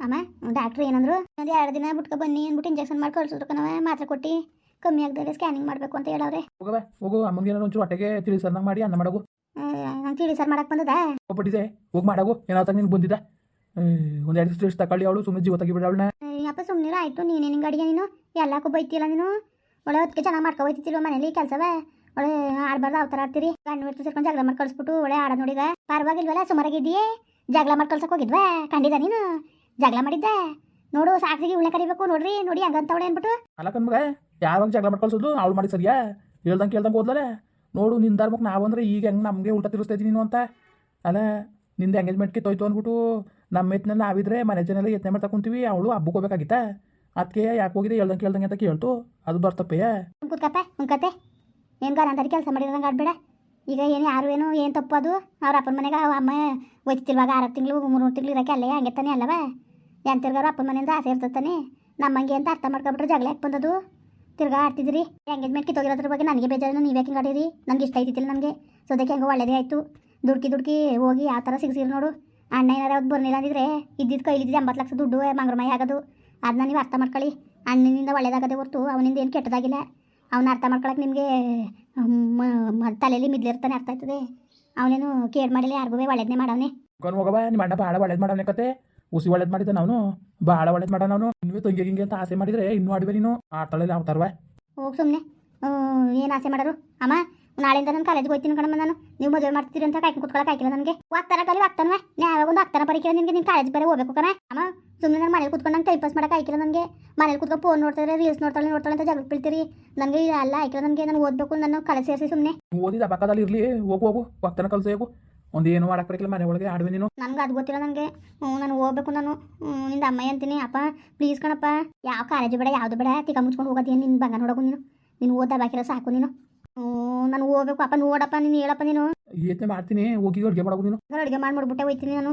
ಅಮ್ಮ ಡಾಕ್ಟ್ರು ಏನಂದ್ರು ಒಂದು ಎರಡು ದಿನ ಬಿಟ್ಕೊ ಬನ್ನಿ ಅಂದ್ಬಿಟ್ಟು ಇಂಜೆಕ್ಷನ್ ಮಾಡಿ ಕಳ್ಸಿದ್ರು ಕಣವ ಮಾತ್ರೆ ಕೊಟ್ಟು ಕಮ್ಮಿ ಆಗದೆ ಸ್ಕ್ಯಾನಿಂಗ್ ಮಾಡಬೇಕು ಅಂತ ಹೇಳವ್ರೆ. ಹೋಗವ ಹೋಗು ಅಮ್ಮಂಗೆ ಏನಾದ್ರು ಒಂಚೂರು ಹೊಟ್ಟೆಗೆ ತಿಳಿಸರ್ನಂಗೆ ಮಾಡಿ ಅನ್ನ ಮಾಡಗು. ನಂಗೆ ತಿಳಿ ಸರ್ ಮಾಡಕ್ಕೆ ಬಂದದ? ಹೋಗ್ಬಿಟ್ಟಿದೆ ಹೋಗಿ ಮಾಡಗು ಏನಾಗ್ತಾಗ ನಿನ್ಗೆ ಬಂದಿದ್ದ? ಒಂದು ಎರಡು ತಗೊಳ್ಳಿ ಅವಳು ಸುಮ್ಮನೆ ಜೀವ ತೆಗಿಬಿಡ ಅವಳನ್ನ. ಅಪ್ಪ ಸುಮ್ಮನೆ ಆಯ್ತು ನೀನೇ ನಿಂಗೆ ಅಡಿಗೆ ನೀನು? ಎಲ್ಲಕ್ಕೂ ಬೈತಿಲ್ಲ ನೀನು? ಒಳ್ಳೆ ಹೊತ್ತಿಗೆ ಚೆನ್ನಾಗಿ ಮಾಡ್ಕೊ ಹೋಯ್ತಿಲ್ವ ಮನೇಲಿ ಕೆಲಸವ? ಒಳ್ಳೆ ಆಡ್ಬಾರ್ದು ಅವತಾರ ಆಡ್ತೀರಿ? ಗಂಡು ಬಿಟ್ಟು ಸೇರ್ಕೊಂಡು ಜಗಳ ಮಾಡಿ ಕಳಿಸ್ಬಿಟ್ಟು ಒಳ್ಳೆ ಆಡ ನೋಡಿದ ಪರವಾಗಿಲ್ವಲ್ಲ ಸುಮಾರಾಗಿದ್ದೀಯೇ ಜಗಳ ಮಾಡಿ ಕಳ್ಸಕ್ಕೆ ಹೋಗಿದ್ವಾ? ಕಂಡಿದ ನೀನು? ಜಗಳ ಮಾಡಿದ್ದೆ? ನೋಡು ಸಾಕ್ಷಿಗೆ ಉಳ್ಳೆ ಕರಿಬೇಕು ನೋಡ್ರಿ ನೋಡಿ ಹಂಗಂತವಳೆ ಅನ್ಬಿಟ್ಟು ಅಲ್ಲ ಕಣ್ಮಗ ಯಾವಾಗ ಜಗಳ ಮಾಡ್ಕೊಳ್ಸೋದು ಅವಳು ಮಾಡಿ ಸರಿಯಾ? ಹೇಳ್ದಂಗೆ ಕೇಳ್ದಂಗೆ ಹೋದ್ಲಲ್ಲ ನೋಡು ನಿನ್ ಧರ್ಮಕ್ಕೆ ನಾವು ಅಂದ್ರೆ ಈಗ ಹೆಂಗೆ ನಮಗೆ ಉಲ್ಟ ತಿರುಸ್ತಾ ಇದ್ದೀನಿ ನೀನು ಅಂತ. ಅಲ್ಲ ನಿಂದು ಎಂಗೇಜ್ಮೆಂಟ್ಗೆ ತೊಯ್ತು ಅಂದ್ಬಿಟ್ಟು ನಮ್ಮ ಎತ್ತಿನ ನಾವಿದ್ರೆ ಮನೆ ಜನೆಲ್ಲ ಯತ್ನೆ ಮಾಡ್ತಾ ಕುಂತೀವಿ ಅವಳು ಹಬ್ಬಕ್ಕೆ ಹೋಗ್ಬೇಕಾಗಿತ್ತ? ಅದಕ್ಕೆ ಯಾಕೆ ಹೋಗಿದೆ ಹೇಳ್ದಂಗೆ ಕೇಳ್ದಂಗೆ ಅಂತ ಕೇಳ್ತು. ಅದು ಬರ್ತಪ್ಪೇ ಕೂತ್ಕಪ್ಪ ಉಂಕತೆ ಏನು ಅಂತ ಕೆಲಸ ಮಾಡಿದಂಗೆ ಆಡ್ಬೇಡ. ಈಗ ಏನು ಯಾರು ಏನು ಏನು ತಪ್ಪು ಅದು? ಅವ್ರ ಅಪ್ಪನ ಮನೆಗೆ ಅಮ್ಮ ಒಯ್ತಿಲ್ವಾಗ ಆರು ತಿಂಗಳು ಮೂರು ಮೂರು ತಿಂಗಳು ಇರೋಕೆ ಅಲ್ಲೇ ಹಂಗೆ ತಾನೇ ಅಲ್ಲವ? ಏನು ತಿರ್ಗಾರು ಅಪ್ಪನ ಮನೆಯಿಂದ ಆಸೆ ಇರ್ತತಾನೆ ನಮ್ಮಂಗೆ ಅಂತ ಅರ್ಥ ಮಾಡ್ಕೊಬಿಟ್ರೆ ಜಗಳ ಯಾಕೆ ಬಂದದು? ತಿರ್ಗಾ ಆಡ್ತಿದ್ರಿ ಎಂಗೇಜ್ಮೆಂಟ್ ಕಿತ್ತೋಗಿರೋದ್ರ ಬಗ್ಗೆ ನನಗೆ ಬೇಜಾರು ನೀವು ಯಾಕೆ ಆಡಿರಿ? ನನಗೆ ಇಷ್ಟ ಆಯ್ತಿತ್ತಿಲ್ಲ ನನಗೆ ಸೋದಕ್ಕೆ ಹೆಂಗೆ ಒಳ್ಳೇದೇ ಆಯಿತು. ದುಡ್ಕಿ ದುಡ್ಕಿ ಹೋಗಿ ಆ ಥರ ಸಿಗ್ಸಿರಿ ನೋಡು. ಅಣ್ಣ ಏನಾರ ಅವ್ರು ಬರ್ನಿಲ್ಲ ಅಂದಿದ್ರೆ ಇದ್ದಿದ್ದು ಕೈಲಿದ್ದು ಎಂಬತ್ತು ಲಕ್ಷ ದುಡ್ಡು ಮಂಗ್ರಮಯ ಆಗೋದು. ಅದನ್ನ ನೀವು ಅರ್ಥ ಮಾಡ್ಕೊಳ್ಳಿ. ಅಣ್ಣನಿಂದ ಒಳ್ಳೇದಾಗದೆ ಹೊರ್ತು ಅವನಿಂದ ಏನು ಕೆಟ್ಟದಾಗಿಲ್ಲ. ಅವನ ಅರ್ಥ ಮಾಡ್ಕೊಳಕ್ಕೆ ನಿಮಗೆ ತಲೆಯಲ್ಲಿ ಮಿದ್ಲಿರ್ತಾನೆ ಅರ್ಥ ಆಯ್ತದೆ. ಅವನೇನು ಕೇರ್ ಮಾಡಿಲ್ಲ ಯಾರಿಗೂ ಒಳ್ಳೇದನ್ನೇ ಮಾಡವನೇ. ನಿಮ್ಮ ಅಣ್ಣ ಭಾಳ ಒಳ್ಳೇದು ಮಾಡವನೆ ಕತೆ. ಉಸಿ ಒಳ್ಳೇದು ಮಾಡಿದ ನಾವು ಭಾಳ ಒಳ್ಳೇದು ಮಾಡ ನಾನು ಇನ್ನೂ ತಂಗಿ ಹಿಂಗೆ ಅಂತ ಆಸೆ ಮಾಡಿದ್ರೆ ಇನ್ನೂ ಆಡ್ವೆ ನೀನು ಆಡ್ತಾಳೆ ಅವತಾರವ ಹೋಗಿ ಸುಮ್ಮನೆ ಏನು ಆಸೆ ಮಾಡೋರು? ಅಮ್ಮ ನಾಳೆಯಿಂದ ನಾನು ಕಾಲೇಜ್ಗೆ ಹೋಗ್ತೀನಿ ಕಣಮ್ಮ ನಾನು. ನೀವು ಮದುವೆ ಮಾಡ್ತೀರಿ ಅಂತ ಕಾಯ್ಕೊಂಡು ಕುತ್ಕೊಳಕ್ಕೆ ಆಯ್ಕಿಲ್ಲ ನನಗೆ. ವಾಗ್ತಾನ ಕಲಿ ವಾಗ್ತಾನವ ಯಾವಾಗ ಒಂದು ಆಗ್ತಾನ ಪರೀಕ್ಷೆ ನಿಮಗೆ ನಿಮ್ಮ ಕಾಲೇಜ್ ಬೇರೆ ಹೋಗ್ಬೇಕು ಕಣ. ಅಮ್ಮ ಸುಮ್ಮನೆ ನಾನು ಮನೇಲಿ ಕುತ್ಕೊಂಡು ನಂಗೆ ಟೈಮ್ ಪಾಸ್ ಮಾಡಕ್ಕೆ ಆಯ್ಕಿಲ್ಲ ನನಗೆ. ಮನೇಲಿ ಕುತ್ಕೊಂಡು ಫೋನ್ ನೋಡ್ತಾರೆ ರೀಲ್ಸ್ ನೋಡ್ತಾಳೆ ನೋಡ್ತಾಳೆ ಅಂತ ಜಗಳ ಬೀಳ್ತೀರಿ. ನನಗೆ ಅಲ್ಲ ಆಯ್ಕಿಲ್ಲ ನನಗೆ. ನಾನು ಓದಬೇಕು ನಾನು ಕಾಲೇಜ್ ಸೇರಿಸಿ ಸುಮ್ಮನೆ ಓದಿದ ಪಕ್ಕದಲ್ಲಿ ಇರಲಿ ಹೋಗು ಹೋಗು. ಆಗ್ತಾನೆ ಕಲ್ಸು ಹೋಗು. ಒಂದು ಏನು ಮಾಡಕ್ಕೆ ಬರಕಿಲ್ಲ ಮನೆ ಒಳಗೆ ಆಡ್ವೆ ನೀನು. ನನಗೆ ಅದು ಗೊತ್ತಿಲ್ಲ ನನಗೆ ನಾನು ಹೋಗ್ಬೇಕು ನಾನು. ನಿಂದ ಅಮ್ಮ ಅಂತೀನಿ. ಅಪ್ಪ ಪ್ಲೀಸ್ ಕಣಪ್ಪ. ಯಾವ ಕಾಲೇಜು ಬೇಡ ಯಾವುದು ಬೇಡ. ತಿಕ್ಕ ಮುಚ್ಕೊಂಡು ಹೋಗೋದು ನಿನ್ನ ಬಂಗ ನೋಡೋಕು ನೀನು. ನೀನು ಓದ ಬಾಕಿರೋ ಸಾಕು ನೀನು. ನಾನು ಹೋಗ್ಬೇಕು. ಅಪ್ಪ ನೋಡಪ್ಪ ನೀನು ಹೇಳಪ್ಪ ನೀನು. ಯೋಚನೆ ಮಾಡ್ತೀನಿ. ಹೋಗಿ ಅಡುಗೆ ಮಾಡೋದು ನೀನು. ಅಡುಗೆ ಮಾಡ್ಬಿಟ್ಟೆ ಹೋಯ್ತೀನಿ ನಾನು.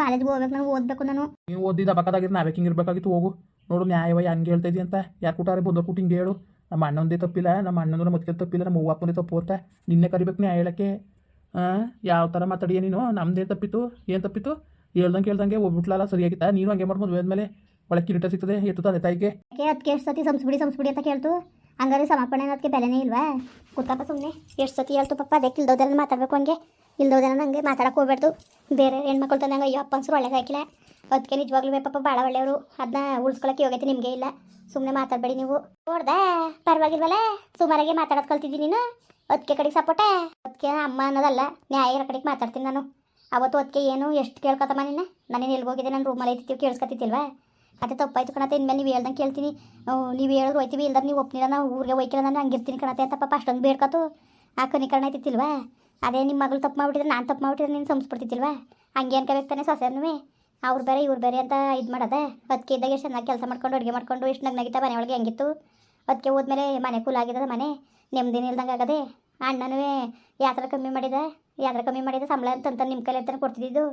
ಕಾಲೇಜ್ಗೆ ಹೋಗ್ಬೇಕು ನಾನು ಓದ್ಬೇಕು ನಾನು. ನೀವು ಓದಿದ ಪಕ್ಕದಾಗಿದ್ದು ನಾವೇ ಹಿಂಗೆ ಇರಬೇಕಾಗಿತ್ತು ಹೋಗು. ನೋಡು ನ್ಯಾಯವಾಗಿ ಹಂಗೆ ಹೇಳ್ತಾ ಅಂತ. ಯಾಕೆ ಕೂಟಾರೆ ಬಂದು ಕೂಟಿ ಹಿಂಗೆ ಹೇಳು. ನಮ್ಮ ಅಣ್ಣಂದೇ ತಪ್ಪಿಲ್ಲ ನಮ್ಮ ಅಣ್ಣಂದ್ರೆ ಮತ್ತೆ ತಪ್ಪಿಲ್ಲ ನಮ್ಮ ಅವ್ವ ಅಪ್ಪನೇ ತಪ್ಪು ಅಂತ. ನಿನ್ನೆ ಕರಿಬೇಕು ನ್ಯಾಯ ಹೇಳಕ್ಕೆ. ಯಾವ ಥರ ಮಾತಾಡಿಯ ನೀನು? ನಮ್ದೇ ತಪ್ಪಿತ್ತು? ಏನು ತಪ್ಪಿತ್ತು? ಹೇಳ್ದಂಗೆ ಹೇಳ್ದಂಗೆ ಹೋಗ್ಬಿಟ್ಲಲ್ಲ ಸರಿಯಾಗಿತ್ತಾ? ನೀನು ಹಂಗೆ ಮಾಡ್ಬೋದು ಹೋದ್ಮೇಲೆ ಒಳಗೆ ಕಿರೀಟ ಸಿಗ್ತದೆ, ಎತ್ತು ತಂದೆ ತಾಯಿಗೆ. ಅದಕ್ಕೆ ಎಷ್ಟು ಸತಿ ಸಂಸ್ಬಿಡಿ ಸಂಸ್ಬಿಡಿ ಅಂತ ಕೇಳ್ತು. ಹಂಗಾರೆ ಸಮರ್ಪಣೆ ಅನ್ನೋದಕ್ಕೆ ಬೆಲೆನೇ ಇಲ್ವಾ? ಕೂತಪ್ಪ ಸುಮ್ಮನೆ ಎಷ್ಟು ಸತಿ ಹೇಳ್ತು ಪಪ್ಪ? ಅದಕ್ಕೆ ಇಲ್ದೋದೆಲ್ಲ ಮಾತಾಡಬೇಕು ಹಂಗೆ. ಇಲ್ದೋದೆಲ್ಲ ಹಂಗೆ ಮಾತಾಡಕ್ಕೆ ಹೋಗ್ಬಾರ್ದು ಬೇರೆ ಹೆಣ್ಮಕ್ಳು ತಂದಂಗೆ ಅಯ್ಯೋ, ಅಪ್ಪ ಅನ್ಸರು ಒಳ್ಳೇದಾಗಿಲ್ಲ ಅದಕ್ಕೆ ನಿಜವಾಗ್ಲೂ ಪಾಪ ಭಾಳ ಒಳ್ಳೆಯವರು. ಅದನ್ನ ಉಳಿಸ್ಕೊಳಕ್ಕೆ ಯೋಗ್ಯತೆ ನಿಮಗೆ ಇಲ್ಲ. ಸುಮ್ಮನೆ ಮಾತಾಡಬೇಡಿ ನೀವು. ನೋಡ್ದೆ? ಪರವಾಗಿಲ್ವಲ್ಲ? ಸುಮಾರಾಗೆ ಮಾತಾಡೋದು ಕಲ್ತಿದ್ದೀನಿ ನೀನು. ಅದಕ್ಕೆ ಕಡೆಗೆ ಸಪೋಟ ಅದಕ್ಕೆ ಅಮ್ಮ ಅನ್ನೋದಲ್ಲ ನ್ಯಾಯ ಇರೋ ಕಡೆಗೆ ಮಾತಾಡ್ತೀನಿ ನಾನು. ಅವತ್ತು ಅದಕ್ಕೆ ಏನು, ಎಷ್ಟು ಕೇಳ್ಕೊತಮ್ಮ ನಿನ್ನ ನಾನೇನು ಎಲ್ಗೋಗಿದೆ ನಾನು ರೂಮಲ್ಲಿ ಐತಿ ಕೇಳಿಸ್ಕೊತಿತ್ತಿಲ್ವಾ ಅದೇ ತಪ್ಪಾಯ್ತು ಕಣತೆ, ಇನ್ಮೇಲೆ ನೀವು ಹೇಳ್ದಂಗೆ ಕೇಳ್ತೀನಿ. ನೀವು ಹೇಳಿದ್ರು ಹೋಯ್ತೀವಿ, ಇಲ್ದಾಗ ನೀವು ಒಪ್ನಿಲ್ಲ. ನಾವು ಊರಿಗೆ ಹೋಯ್ಕಿಲ್ಲ, ನಾನು ಹಂಗಿರ್ತೀನಿ ಕಣತೆ ಅಂತ ಪಾಪ ಅಷ್ಟೊಂದು ಬೇಡ್ಕೊತು. ಆ ಕನಿಕರಣ ಐತಿತ್ತಿಲ್ವಾ ಅದೇ ನಿಮ್ಮ ಮಗಳು ತಪ್ಪು ಮಾಡಿಬಿಟ್ಟಿದ್ರೆ ನಾನು ತಪ್ಪು ಮಾಡ್ಬಿಟ್ಟಿದ್ರೆ ನೀನು ಸಂಸ್ಬಿಡ್ತಿತ್ತಿಲ್ವಾ ಹಂಗೆ ಅನ್ಕೋಬೇಕು ತಾನೆ ಸೊಸೆನೂ ಅವ್ರು ಬೇರೆ ಇವ್ರು ಬೇರೆ ಅಂತ ಇದು ಮಾಡೋದೆ ಅದಕ್ಕೆ ಇದ್ದಾಗ ಎಷ್ಟು ಚೆನ್ನಾಗಿ ಕೆಲಸ ಮಾಡ್ಕೊಂಡು ಅಡುಗೆ ಮಾಡ್ಕೊಂಡು ಎಷ್ಟು ನಗಿತಾ ಮನೆ ಒಳಗೆ ಹೆಂಗಿತ್ತು? ಅದಕ್ಕೆ ಹೋದ್ಮೇಲೆ ಮನೆ ಕೂಲಾಗಿದ್ದದ ಮನೆ ನೆಮ್ಮದಿನ ಇಲ್ದಂಗೆ ಆಗದೆ ಅಣ್ಣನೂ ಯಾತ್ರ ಕಮ್ಮಿ ಮಾಡಿದ ಯಾತ್ರ ಕಮ್ಮಿ ಮಾಡಿದ ಸಂಬಳ ಅಂತ ನಿಮ್ಮ ಕೈಲಿ ಅಂತ ಕೊಡ್ತಿದ್ದು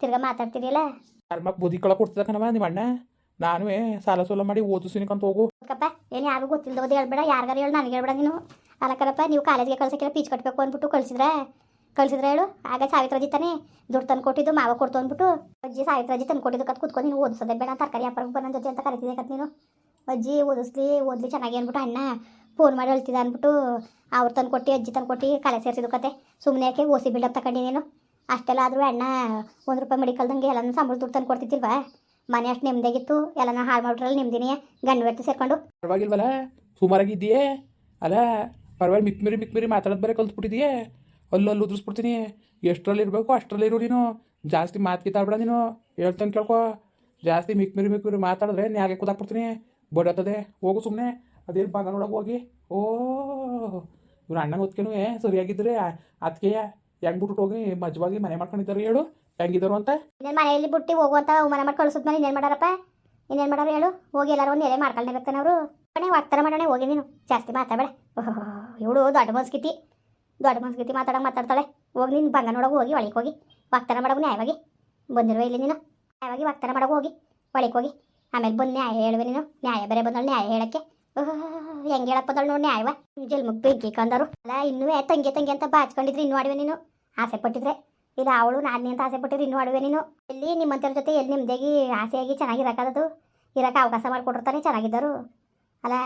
ತಿರ್ಗಾ ಮಾತಾಡ್ತಿದ್ದಿಲ್ಲ ಕರ್ಮಕ್ಕೆ ಬುದ್ಧಿ ಕಳ ಕೊಡ್ತಿದ್ದ ಕಣವ ನಿಮ್ಮ ಅಣ್ಣ? ನಾನು ಸಾಲ ಸೋಲ ಮಾಡಿ ಓದಿಸ್ಲಿಕ್ಕಂತ ಹೋಗು. ಕಪ್ಪ ಏನು ಯಾರಿಗೂ ಗೊತ್ತಿಲ್ಲದ ಹೇಳ್ಬೇಡ ಯಾರಿಗಾರು ಹೇಳು ನನಗೆ ಹೇಳ್ಬೇಡ ನೀನು. ಅಲ್ಲಕ್ಕರಪ್ಪ ನೀವು ಕಾಲೇಜಿಗೆ ಕಳ್ಸಕ್ಕೆಲ್ಲ ಪೀಚ್ ಕಟ್ಟಬೇಕು ಅಂದ್ಬಿಟ್ಟು ಕಳ್ಸಿದ್ರೆ? ಕಳ್ಸಿದ್ರೆ ಹೇಳು. ಆಗ ಸಾವಿತ್ರಜಿ ತಾನೇ ದುಡ್ಡು ತಂದು ಕೊಟ್ಟಿದ್ದು, ಮಾವ ಕೊಡ್ತು ಅಂದ್ಬಿಟ್ಟು, ಅಜ್ಜಿ ಸಾವಿತ್ರಜಿ ತಂದು ಕೊಟ್ಟಿದ್ದು ಕತ್ ಕುತ್ಕೊಂಡು ನೀನು ಓದಿಸೋದೇ ಬೇಡ, ತರಕಾರಿ ಅಪ್ಪ ಬಂದ ಜೊತೆ ಅಂತ ಕರಿತಿದ್ದೆ ಕತ್ ನೀನು. ಅಜ್ಜಿ ಓದಿಸ್ಲಿ, ಓದ್ಲಿ ಚೆನ್ನಾಗಿ ಅಂದ್ಬಿಟ್ಟು ಅಣ್ಣ ಫೋನ್ ಮಾಡಿ ಹೇಳ್ತಿದ್ದ ಅಂದ್ಬಿಟ್ಟು, ಅವ್ರು ತಂದು ಕೊಟ್ಟು, ಅಜ್ಜಿ ತಂದು ಕೊಟ್ಟು ಕಾಲೇ ಸೇರಿಸಿದ್ದು ಕತೆ. ಸುಮ್ಮನೆ ಯಾಕೆ ಓಸಿ ಬಿಲ್ಡಪ್ ತಗೊಂಡಿನೇನು ಅಷ್ಟೆಲ್ಲ ಆದರೂ ಅಣ್ಣ ಒಂದು ರೂಪಾಯಿ ಮೆಡಿಕಲ್ದಂಗೆ ಎಲ್ಲನೂ ಸಂಬಳ ದುಡ್ಡು ತಂದು ಕೊಡ್ತಿದ್ದಿಲ್ವಾ? ಮನೆ ಅಷ್ಟು ನೆಮ್ಮದಿಯಾಗಿತ್ತು ಎಲ್ಲನ ಹಾಳು ಮಾಡ್ಬಿಟ್ರಲ್ಲ ನೆಮ್ಮದಿನೇ ಗಂಡು ವ್ಯಕ್ತಿ ಸೇರ್ಕೊಂಡು. ಪರವಾಗಿಲ್ವಲ್ಲ? ಸುಮಾರಾಗಿದ್ದೀಯೇ ಅಲ್ಲ ಪರವಾಗಿ ಮಿಕ್ ಮಿರಿ ಮಿಕ್ ಮಿರಿ ಮಾತಾಡೋದು ಬೇರೆ ಕಲ್ತ್ಬಿಟ್ಟಿದೆಯೇ? ಅಲ್ಲಲ್ಲಿ ಉದ್ರಿಸ್ಬಿಡ್ತೀನಿ. ಎಷ್ಟರಲ್ಲಿ ಇರಬೇಕು ಅಷ್ಟರಲ್ಲಿ ಇರು ನೀನು. ಜಾಸ್ತಿ ಮಾತು ಕಿತ್ತಾಡ್ಬೇಡ ನೀನು. ಹೇಳ್ತಾನೆ ಕೇಳ್ಕೊ. ಜಾಸ್ತಿ ಮಿಕ್ ಮಿರಿ ಮಿಕ್ ಮಿರಿ ಮಾತಾಡಿದ್ರೆ ನ್ಯಾಗೆ ಕೂತಾಕ್ಬಿಡ್ತೀನಿ. ಬಡತ್ತದೆ ಹೋಗು ಸುಮ್ಮನೆ ಅದೇನು ಭಾಗ ನೋಡೋಕೆ ಹೋಗಿ. ಓ ಇವ್ರ ಅಣ್ಣನ ಹೊತ್ಕೇನು ಸರಿಯಾಗಿದ್ದರೆ. ಅದಕ್ಕೆ ಹೆಂಗ್ ಹೋಗಿ ಮಜವಾಗಿ ಮನೆ ಮಾಡ್ಕೊಂಡಿದ್ದಾರೆ ಹೇಳು. ಹೆಂಗಿದ್ರು ಅಂತ? ಇನ್ನೇನು ಮನೆಯಲ್ಲಿ ಬಿಟ್ಟು ಹೋಗುವಂತ ಮನೆ ಮಾಡಿ ಕಳಿಸಿದ್ಮೇಲೆ ಇನ್ನೇನು ಮಾಡಾರಪ್ಪ? ಇನ್ನೇನು ಮಾಡಾರ ಹೇಳು. ಹೋಗಿ ಎಲ್ಲರೂ ಒಂದು ಎಲೆ ಮಾಡ್ಕೊಳ್ಲೇಬೇಕಾನೆ ಅವರು ಮನೆ ಒತ್ತರ ಮಾಡೋಣ ಹೋಗಿ ನೀನು. ಜಾಸ್ತಿ ಮಾತಾಡಬೇಡ. ಇವಳು ದೊಡ್ಡ ಮನ್ಸ್ಕಿತಿ ದೊಡ್ಡ ಮನ್ಸ್ಕಿತಿ ಮಾತಾಡಂಗೆ ಮಾತಾಡ್ತಾಳೆ. ಹೋಗಿ ನೀನು ಬಂಗ ನೋಡೋಕೆ ಹೋಗಿ ಒಳಗೆ ಹೋಗಿ ವಾಗ್ತಾನ ಮಾಡೋ ನ್ಯಾಯವಾಗಿ ಬಂದಿರುವ ಇಲ್ಲಿ ನೀನು? ನ್ಯಾಯವಾಗಿ ವಾಗ್ತಾನ ಮಾಡೋಕೆ ಹೋಗಿ ಒಳಗೆ ಹೋಗಿ. ಆಮೇಲೆ ಬಂದು ನ್ಯಾಯ ಹೇಳುವೆ ನೀನು? ನ್ಯಾಯ ಬೇರೆ ಬಂದಳು ನ್ಯಾಯ ಹೇಳಕ್ಕೆ. ಹೆಂಗೆ ಹೇಳಪ್ಪದಳು ನೋಡಿ ನ್ಯಾಯವ ಜಲ್ಮಗ್ ಬೆಂಕಿ ಕಂದರು. ಅಲ್ಲ, ಇನ್ನೂ ತಂಗಿ ತಂಗಿ ಅಂತ ಬಾಚ್ಕೊಂಡಿದ್ರೆ ಇನ್ನೂ ಆಡುವೆ ನೀನು? ಆಸೆ ಪಟ್ಟಿದ್ರೆ? ಇಲ್ಲ ಅವಳು, ನಾನು ಅಂತ ಆಸೆ ಪಟ್ಟಿದ್ರೆ ಇನ್ನೂ ಅಡುವೆ ನೀನು? ಎಲ್ಲಿ ನಿಮ್ಮಂತರ ಜೊತೆ ಎಲ್ಲಿ ನಿಮ್ದಾಗಿ ಆಸೆಯಾಗಿ ಚೆನ್ನಾಗಿರಕ್ಕದದು ಇರೋಕೆ ಅವಕಾಶ ಮಾಡಿಕೊಟ್ಟಿರ್ತಾನೆ, ಚೆನ್ನಾಗಿದ್ದರು. ಅಲ್ಲ,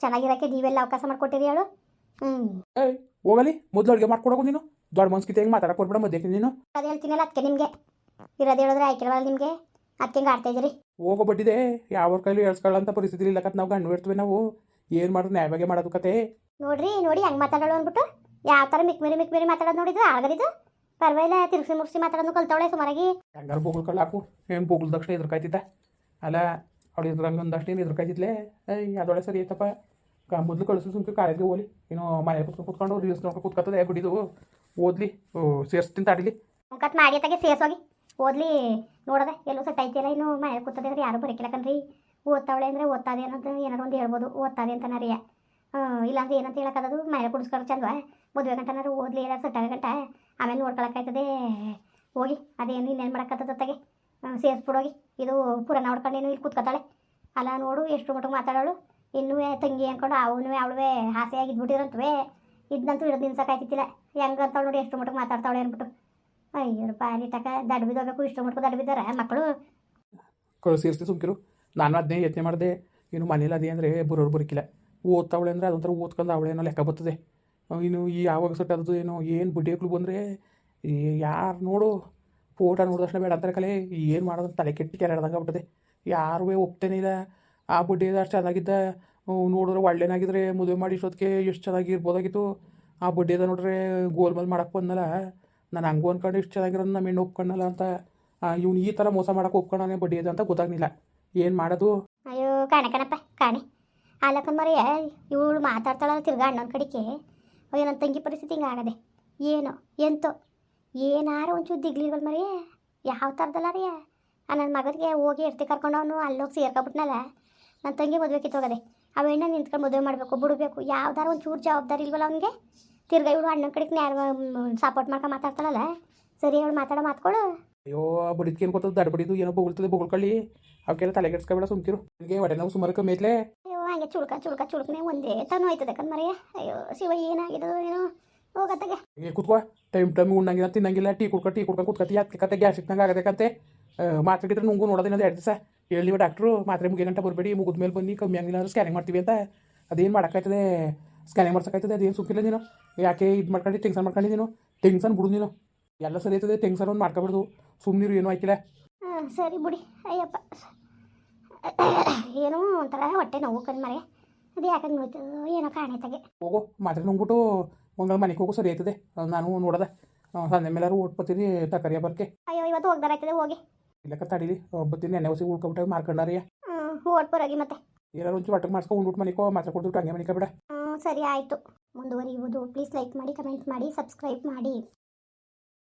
ಚೆನ್ನಾಗಿರೋಕ್ಕೆ ನೀವೆಲ್ಲ ಅವಕಾಶ ಮಾಡಿಕೊಟ್ಟಿರಿ ಹೇಳು ಏಯ್ ಹೋಗಲಿ. ಮೊದಲು ಅಡುಗೆ ಮಾಡ್ಕೊಡೋಕು ನೀನು. ದೊಡ್ಡ ಮನ್ಸ್ಕಿತ ಹೆಂಗೆ ಮಾತಾಡಕ್ಕೆ ಕೊಡ್ಬೇಡ ಮಧ್ಯಕ್ಕೆ ನೀನು. ಅದು ಹೇಳ್ತೀನಲ್ಲ ಅದಕ್ಕೆ ನಿಮಗೆ. ಇರೋದು ಹೇಳಿದ್ರೆ ಆಯ್ಕೆಲ್ಲ ನಿಮಗೆ. ಅದಕ್ಕೆ ಹಿಂಗೆ ಆಡ್ತಾ ಇದ್ದೀರಿ? ಹೋಗೋ ಬಡ್ಡಿದೆ. ಯಾವ ಕೈಲೂ ಹೇಳ್ಸ್ಕೊಳ್ಳೋಂಥ ಪರಿಸ್ಥಿತಿ ಇಲ್ಲ ಕತ್ ನಾವು ಗಂಡು ಇರ್ತೀವಿ ನಾವು. ಏನು ಮಾಡೋದು ನ್ಯಾಯವಾಗಿ ಮಾಡೋದು ಕತೆ. ನೋಡ್ರಿ ನೋಡಿ ಹೆಂಗೆ ಮಾತಾಡೋಳು ಅಂದ್ಬಿಟ್ಟು. ಯಾವ ಮೇರಿ ಮಿಕ್ ಮೇರೆ ಮಾತಾಡೋದು ನೋಡಿದ್ರು ಆಗದಿದ್ದು ಪರವಾಗಿಲ್ಲ ತಿರುಗಿಸಿ ಮುಗಿಸಿ ಮಾತಾಡೋದು ಕಲ್ತವಳೆ ಸುಮಾರಾಗಿ. ಹೆಂಗಾರು ಬೋಗಲ್ ಹಾಕು. ಏನು ಬೋಗಲ್ ದಕ್ಷಿಣ ಎದುರ್ಕಾಯ್ತಿದ್ದ? ಅಲ್ಲ ಅವಳು ಇದ್ರಂಗೆ ಒಂದಷ್ಟು ಏನು ಎದುರ್ಕಾಯ್ತಿದ್ಲೆ? ಏಯ್ ಅದೊಳೆ ಸರಿ ಐತಪ್ಪ ಮೊದಲು ಕಳಿಸು ಸುಮ್ಕೆ ಕಾಲೇಜ್ಗೆ ಹೋಗ್ಲಿ. ಏನು ಮನೆ ಕುತ್ಕೊಂಡು ಕುತ್ಕೊಂಡು ರೀಲ್ಸ್ ನೋಡ್ಕೊಂಡು ಕುತ್ಕೊತದೆ ಬಿಡಿದು ಓದ್ಲಿ ಸೇರ್ಸ್ತೀನಿ ತಾಡಿಲಿ ಕತ್ ಮಾಡಿ ತಗೆ ಸೇರ್ಸೋಗಿ ಓದ್ಲಿ ನೋಡದೆ, ಎಲ್ಲೂ ಸೆಟ್ ಐತಿಲ್ಲ ಇನ್ನು ಮನೆ ಕೂತದೆ ಅಂದ್ರೆ ಯಾರು ಬರೀಕಿಲ್ಲ ಕಣ್ರಿ. ಓದ್ತಾವಳೆ ಅಂದರೆ ಓದ್ತಾದೆ ಅನ್ನೋದು ಏನಾರು ಒಂದು ಹೇಳ್ಬೋದು. ಓದ್ತಾದೆ ಅಂತ ನರಿಯ. ಇಲ್ಲಾಂದ್ರೆ ಏನಂತ ಹೇಳಕ್ಕದು ಮನೆ ಕುಡಿಸ್ಕೊಂಡು ಚಂದ ಮದುವೆ ಗಂಟನಾರು ಓದ್ಲಿ, ಏನಾರು ಸೆಟ್ ಆಗೋ ಗಂಟ ಆಮೇಲೆ ನೋಡ್ಕೊಳಕ್ಕಾಯ್ತದೆ. ಹೋಗಿ, ಅದೇನು ಇನ್ನೇನು ಮಾಡಕ್ಕತ್ತದ ತಗೆ ಸೇರಿಸ್ಬಿಡೋಗಿ ಇದು ಪುರಾಣ ನೋಡ್ಕೊಂಡು ಇಲ್ಲಿ ಕೂತ್ಕೊತಾಳೆ. ಅಲ್ಲ ನೋಡು ಎಷ್ಟು ಮಟ್ಟಿಗೆ ಮಾತಾಡೋಳು. ಇನ್ನೂ ತಂಗಿ ಅನ್ಕೊಂಡು ಅವನು ಅವಳುವೆ ಹಾಸೆಯಾಗಿ ಇದ್ಬಿಟ್ಟಿರಂತವೇ ಇದ್ನಂತೂ ಹಿಡಿದು ಹೆಂಗ್ ಹೆಂಗಂತವಳು ನೋಡಿ ಎಷ್ಟು ಮಟ್ಟಕ್ಕೆ ಮಾತಾಡ್ತಾವಳೆ ಅಂದ್ಬಿಟ್ಟು. ಅಯ್ಯೋ ಪಾಲಿ ತಕ ದಡ್ ಬಿದ್ದೋಗ್ಬೇಕು, ಇಷ್ಟು ಮಟ್ಟಕ್ಕೆ ದಡ್ ಬಿದ್ದಾರ ಮಕ್ಕಳು. ಕಳಿಸಿರ್ತಿ ಸುಮ್ಕಿರು. ನಾನು ಅದನ್ನೇ ಯತ್ನೆ ಮಾಡಿದೆ. ಇನ್ನು ಮನೇಲಿ ಅದೇ ಅಂದರೆ ಬರೋರು ಬರೋಕಿಲ್ಲ ಓದ್ತಾವಳೆ ಅಂದರೆ ಅದೊಂಥರ ಓದ್ಕೊಂಡು ಅವಳೆ ಏನೋ ಲೆಕ್ಕ ಬರ್ತದೆ. ಇನ್ನು ಈ ಯಾವಾಗ ಸೊಟ್ಟದ್ದು ಏನೋ, ಏನು ಬಡ್ಡಿಗಳು ಬಂದರೆ ಯಾರು ನೋಡು. ಫೋಟೋ ನೋಡಿದಷ್ಟು ಬೇಡ ಅಂತಾರೆ ಕಲೆ. ಏನು ಮಾಡೋದು ತಲೆ ಕೆಟ್ಟಿ ಬಿಟ್ಟದೆ ಯಾರೂ ಒಪ್ತೇನೆ ಇಲ್ಲ. ಆ ಬಡ್ಡಿ ಅಷ್ಟು ಚೆನ್ನಾಗಿದ್ದ ನೋಡಿದ್ರೆ ಒಳ್ಳೆನಾಗಿದ್ರೆ ಮದುವೆ ಮಾಡಿ ಇಷ್ಟೊತ್ತಿಗೆ ಎಷ್ಟು ಚೆನ್ನಾಗಿ ಇರ್ಬೋದಾಗಿತ್ತು ಆ ಬಡ್ಡಿ ಅದ ನೋಡ್ರೆ ಗೋಲ್ಮಲ್ ಮಾಡಕ್ಕೆ ಬಂದಲ್ಲ. ನಾನು ಹಂಗೂ ಅನ್ಕೊಂಡು ಇಷ್ಟು ಚೆನ್ನಾಗಿರೋದು ನಮ್ಮ ಹೆಣ್ಣು ಒಪ್ಕೊಂಡಲ್ಲ ಅಂತ. ಇವ್ನು ಈ ಥರ ಮೋಸ ಮಾಡಕ್ಕೆ ಒಪ್ಕೊಂಡಾನೆ ಅದ ಅಂತ ಗೊತ್ತಾಗ್ಲಿಲ್ಲ. ಏನು ಮಾಡೋದು? ಅಯ್ಯೋ, ಕಾಣೆ ಕಣಪ್ಪ, ಕಾಣೆ. ಮರಿಯ ಇವಳು ಮಾತಾಡ್ತಾಳಲ್ಲ ತಿರ್ಗಾ ಅಣ್ಣನ ಕಡೆಗೆ. ಅಯ್ಯೋ ನನ್ನ ತಂಗಿ ಪರಿಸ್ಥಿತಿ ಹಿಂಗೆ ಆಗದೆ. ಏನೋ, ಎಂತೋ. ಏನಾರು ಒಂಚೂರು ದಿಗ್ಲಿಗಳು ಮರಿ ಯಾವ ಥರದಲ್ಲ ರೀ. ನನ್ನ ಮಗನಿಗೆ ಹೋಗಿ ಎರ್ತಿ ಕರ್ಕೊಂಡು ಅವನು ಅಲ್ಲೋಗಿ ಸೇರ್ಕೊಬಿಟ್ನಲ್ಲ. ನನ್ನ ತಂಗಿ ಮದುವೆ ಕಿತ್ತೋಗದೆ ಅವ ಹೆಣ್ಣ ನಿಂತ್ಕೊಂಡು ಮದುವೆ ಮಾಡಬೇಕು ಬಿಡಬೇಕು. ಯಾವ್ದಾರು ಒಂಚೂರು ಜವಾಬ್ದಾರಿ ಇಲ್ವಲ್ಲ ಅವನಿಗೆ? ತಿರ್ಗ ಇವಳು ಅಣ್ಣನ ಕಡೆಗೆ ಯಾರು ಸಪೋರ್ಟ್ ಮಾಡ್ಕೊಂಡು ಮಾತಾಡ್ತಾಳಲ್ಲ? ಸರಿ ಅವಳು ಮಾತಾಡೋ ಮಾತ್ಕೊಳು. ಅಯ್ಯೋ ಆ ಬಡಿದ್ಕೆ ಏನು ಗೊತ್ತದ? ದಡ ಬಡಿದು ಏನೋ ಬೊಗಳ್ತದೆ ಬೊಗಳ್ಕೊಳ್ಳಿ. ಅವಕ್ಕೆಲ್ಲ ತಲೆ ಕೆಡ್ಸ್ಕೊಬೇಡ ಸುಮ್ಕಿರು. ನನಗೆ ಹೊಟ್ಟೆ ನಾವು ಸುಮಾರು ಕಮ್ಮಿ ಐತ್ಲೆ ಅಯ್ಯೋ ಹಂಗೆ ಚುಳ್ಕ ಚುಳ್ಕ ಚುಳ್ಕನೆ ಒಂದೇ ತಾನು ಆಯ್ತದೆ ಕಣ್ಮರಿಯ ಅಯ್ಯೋ ಶಿವ ಏನಾಗಿದ್ದು ಏನೋ. ಹೋಗತ್ತಗೆ. ಏ ಕೂತ್ಕೋ. ಟೈಮ್ ಟೈಮ್ ಉಣ್ಣಂಗಿಲ್ಲ ತಿನ್ನಂಗಿಲ್ಲ ಟೀ ಕುಡ್ಕೊ ಟೀ ಕುಡ್ಕೊಂಡು ಕುತ್ಕತಿ ಅದಕ್ಕೆ ಕತೆ ಗ್ಯಾಸ್ ಇಟ್ಟಂಗೆ ಆಗದಕ್ಕಂತೆ ಮಾತ್ರೆ ಗಿದ್ರೆ ನುಂಗು ನೋಡೋದೇನದು ಎರಡು ದಿವಸ. ಹೇಳಿ ನೀವು ಡಾಕ್ಟ್ರು ಮಾತ್ರೆ ಮುಗಿಯ ಗಂಟೆ ಬರಬೇಡಿ ಮುಗಿದ ಮೇಲೆ ಬನ್ನಿ ಕಮ್ಮಿ ಆಗಿಲ್ಲ ಅಂದ್ರೆ ಸ್ಕ್ಯಾನಿಂಗ್ ಮಾಡ್ತೀವಿ ಅಂತ. ಅದೇನು ಮಾಡೋಕ್ಕಾಯ್ತದೆ? ಸ್ಕ್ಯಾನಿಂಗ್ ಮಾಡ್ಸೋಕ್ಕಾಯ್ತದೆ? ಅದೇನು ಸುಖಿಲ್ಲ ನೀನು? ಯಾಕೆ ಇದು ಮಾಡ್ಕೊಂಡು ಟೆನ್ಷನ್ ಮಾಡ್ಕೊಂಡು ನೀನು? ಟೆನ್ಷನ್ ಬಿಡು ನೀನು. ಎಲ್ಲ ಸರಿ ಆಯ್ತದೆ ಟೆನ್ಷನ್ ಒಂದು ಮಾಡ್ಕೊಬಿಡ್ದು ಸುಮ್ಮನಿರು ಏನೂ ಆಯ್ತಿಲ್ಲ. ಹಾಂ ಸರಿ ಬಿಡಿ. ಅಯ್ಯಪ್ಪ. ಏನೋ ಒಂಥರ ಹೊಟ್ಟೆ ನೋವು ಕಣ್ಮರೆ ಅದು ಯಾಕೆ ನೋಯ್ತು? ಏನೋ ಕಾಣೈತಾಗೆ ಹೋಗು ಮಾತ್ರೆ ನುಂಗ್ಬಿಟ್ಟು ಒಂದೊಂದು ಮನೆಗೆ ಹೋಗು ಸರಿ ಆಯ್ತದೆ. ನಾನು ನೋಡದೆ. ಸಂಜೆ ಮೇಲಾರು ಓಟ್ಬತ್ತೀನಿ ತಕರಿಯ ಬರ್ಕೆ ಅಯ್ಯೋ ಇವತ್ತು ಹೋಗ್ದಾರಾಯ್ತದೆ ಹೋಗಿ. ಇಲ್ಲಕ್ಕ ಒಬ್ಬ ಬತ್ತೀನಿ ನೆನೆ ಹೊಸಿ ಉಳ್ಕೊಬಿಟ್ಟು ಮಾರ್ಕೊಂಡಾರಿಯ ಹ್ಞೂ ಓಡ್ಬರೋಗಿ ಮತ್ತೆ. ಏನಾರು ಒಂಚೂರು ಒಟ್ಟಿಗೆ ಮಾಡ್ಸ್ಕೊಂಡು ಉಂಡ್ಬಿಟ್ಟು ಮನಿಕೋ ಮಾತ್ರ ಕೊಡ್ಬಿಟ್ಟು ಹಂಗೆ ಮನೆಗೆ ಬಿಡ. ಸರಿ ಆಯಿತು. ಮುಂದುವರಿಯುವುದು ಪ್ಲೀಸ್ ಲೈಕ್ ಮಾಡಿ ಕಮೆಂಟ್ ಮಾಡಿ ಸಬ್ಸ್ಕ್ರೈಬ್ ಮಾಡಿ.